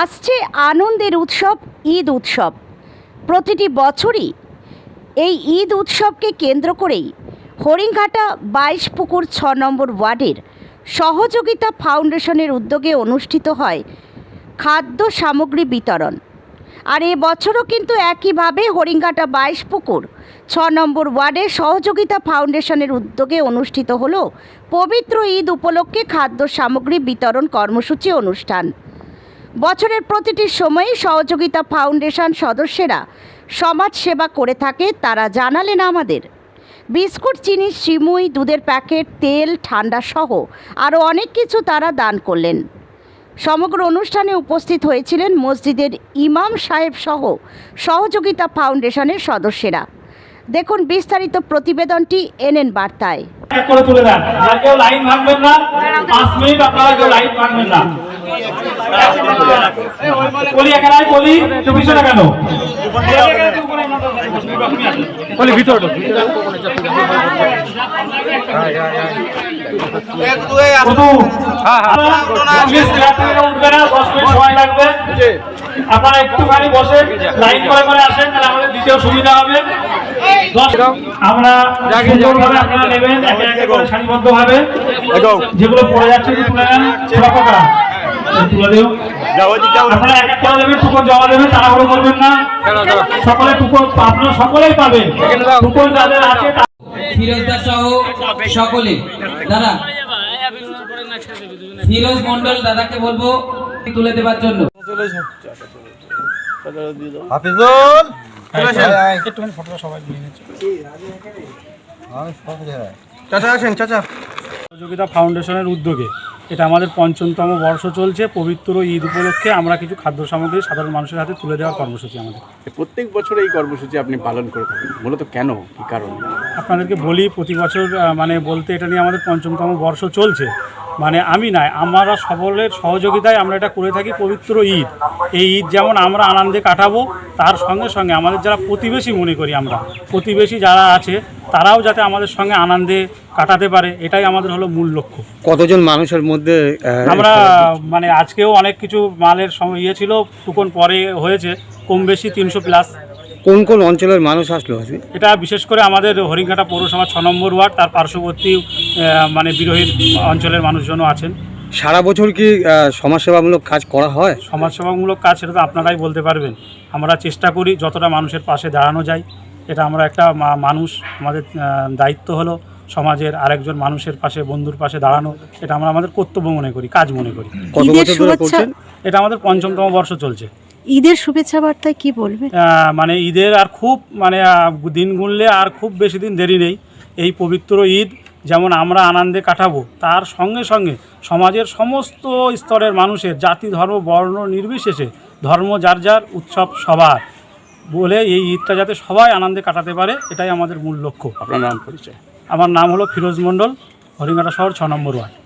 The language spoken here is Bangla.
আসছে আনন্দের উৎসব, ঈদ উৎসব। প্রতিটি বছরই এই ঈদ উৎসবকে কেন্দ্র করেই হরিণঘাটা বাইশ পুকুর ছ নম্বর ওয়ার্ডের সহযোগিতা ফাউন্ডেশনের উদ্যোগে অনুষ্ঠিত হয় খাদ্য সামগ্রী বিতরণ। আর এ বছরও কিন্তু একইভাবে হরিঙ্গাটা বাইশ পুকুর ছ নম্বর ওয়ার্ডে সহযোগিতা ফাউন্ডেশনের উদ্যোগে অনুষ্ঠিত হলো পবিত্র ঈদ উপলক্ষে খাদ্য সামগ্রী বিতরণ কর্মসূচি অনুষ্ঠান। বছরের প্রতিটি সময়ে সহযোগিতা ফাউন্ডেশন সদস্যেরা সমাজ সেবা করে থাকে, তারা জানালেন আমাদের। বিস্কুট, চিনি, সিমুই, দুধের প্যাকেট, তেল, ঠান্ডা সহ আরও অনেক কিছু তারা দান করলেন। সমগ্র অনুষ্ঠানে উপস্থিত হয়েছিলেন মসজিদের ইমাম সাহেব সহ সহযোগিতা ফাউন্ডেশনের সদস্যেরা। দেখুন বিস্তারিত প্রতিবেদনটি এনএন বার্তায়। করে তুলে দেন। আর কেউ লাইন ভাঙবেন না। পাঁচ মিনিট আপনারা কেউ লাইন ভাঙবেন না। বলি এখানে বলি তুমি পিছনে কেন? বলি ভিতর না আপনারা একটুখানি বসে লাইন করে করে আসেন, তাহলে আমাদের দ্বিতীয় সুবিধা হবে। আমরা সুন্দরভাবে আপনারা নেবেন একে একে করে সারিবদ্ধভাবে। যেগুলো পড়ে যাচ্ছে তুলে নেন। সেবাকরা তুলে দিও। আপনারা এক এক করে দেবেন টুকন জমা দেবেন তাড়াহুড়ো করবেন না। সকলে টুকন আপনারা সকলেই পাবেন। টুকন যাদের আছে ফিরোজদা সহ সকলে। দাদা ফিরোজ মন্ডল দাদাকে বলব তুলে দেবার জন্য। হাফিজুল! চাচা আছেন চাচা। সহযোগিতা ফাউন্ডেশনের উদ্যোগে এটা আমাদের পঞ্চমতম বর্ষ চলছে। পবিত্র ঈদ উপলক্ষে আমরা কিছু খাদ্য সামগ্রী সাধারণ মানুষের হাতে তুলে দেওয়ার কর্মসূচি আমাদের। প্রত্যেক বছর এই কর্মসূচি আপনি পালন করে থাকেন। মূলত কেন? কি কারণ? আপনাদেরকে বলি প্রতি বছর মানে বলতে এটা নিয়ে আমাদের পঞ্চমতম বর্ষ চলছে। মানে আমি নাই আমরা সকলের সহযোগিতায় আমরা এটা করে থাকি পবিত্র ঈদ। এই ঈদ যেমন আমরা আনন্দে কাটাবো তার সঙ্গে সঙ্গে আমাদের যারা প্রতিবেশী মনে করি আমরা প্রতিবেশী যারা আছে তারাও যাতে আমাদের সঙ্গে আনন্দে কাটাতে পারে এটাই আমাদের হলো মূল লক্ষ্য। কতজন মানুষের মধ্যে আমরা মানে আজকেও অনেক কিছু মালের সময় ইয়ে ছিল টুকন পরে হয়েছে কম বেশি তিনশো প্লাস কোন কোন অঞ্চলের মানুষ আসলো আজকে এটা বিশেষ করে আমাদের হরিণঘাটা পৌরসভা ছ নম্বর ওয়ার্ড তার পার্শ্ববর্তী মানে বিরোহী অঞ্চলের মানুষজনও আছেন। সারা বছর কি সমাজসেবামূলক কাজ করা হয়? সমাজসেবামূলক কাজ সেটা তো আপনারাই বলতে পারবেন। আমরা চেষ্টা করি যতটা মানুষের পাশে দাঁড়ানো যায়। এটা আমরা একটা মা- মানুষ আমাদের দায়িত্ব হলো সমাজের আরেকজন মানুষের পাশে বন্ধুর পাশে দাঁড়ানো। এটা আমরা আমাদের কর্তব্য মনে করি কাজ মনে করি। কত বছর ধরে শুভেচ্ছা করছেন? এটা আমাদের পঞ্চমতম বর্ষ চলছে। ঈদের শুভেচ্ছা বার্তায় কি বলবেন? আহ, মানে ঈদের আর খুব মানে দিন গুনলে আর খুব বেশি দিন দেরি নেই। এই পবিত্র ঈদ যেমন আমরা আনন্দে কাটাবো তার সঙ্গে সঙ্গে সমাজের সমস্ত স্তরের মানুষের জাতি ধর্ম বর্ণ নির্বিশেষে ধর্ম যার যার উৎসব সবার বলে এই ঈদটা যাতে সবাই আনন্দে কাটাতে পারে এটাই আমাদের মূল লক্ষ্য। আপনার নাম পরিচয়? আমার নাম হলো ফিরোজ মণ্ডল হরিঙ্গাটা শহর ছ নম্বর ওয়ার্ড।